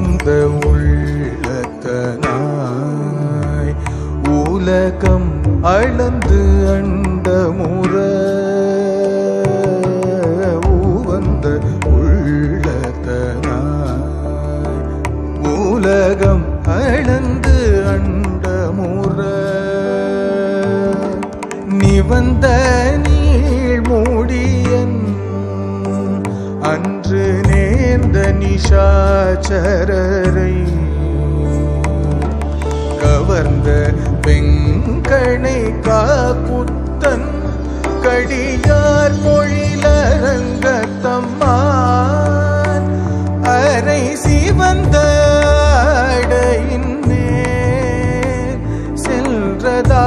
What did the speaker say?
உவந்த உள்ளத்தனாய் உலகம் அளந்து அண்ட முற. உவந்த உள்ளத்தனாய் உலகம் அளந்து அண்ட முற. நிவந்த நீள் மூடியன் அன்று சேர்ந்த நிஷாச்சரரை கவர்ந்த பெண்கணை காக்குத்தன் கடியார் மொழிலரங்க தம்மான். அரை சிவந்த அடையின் சென்றதா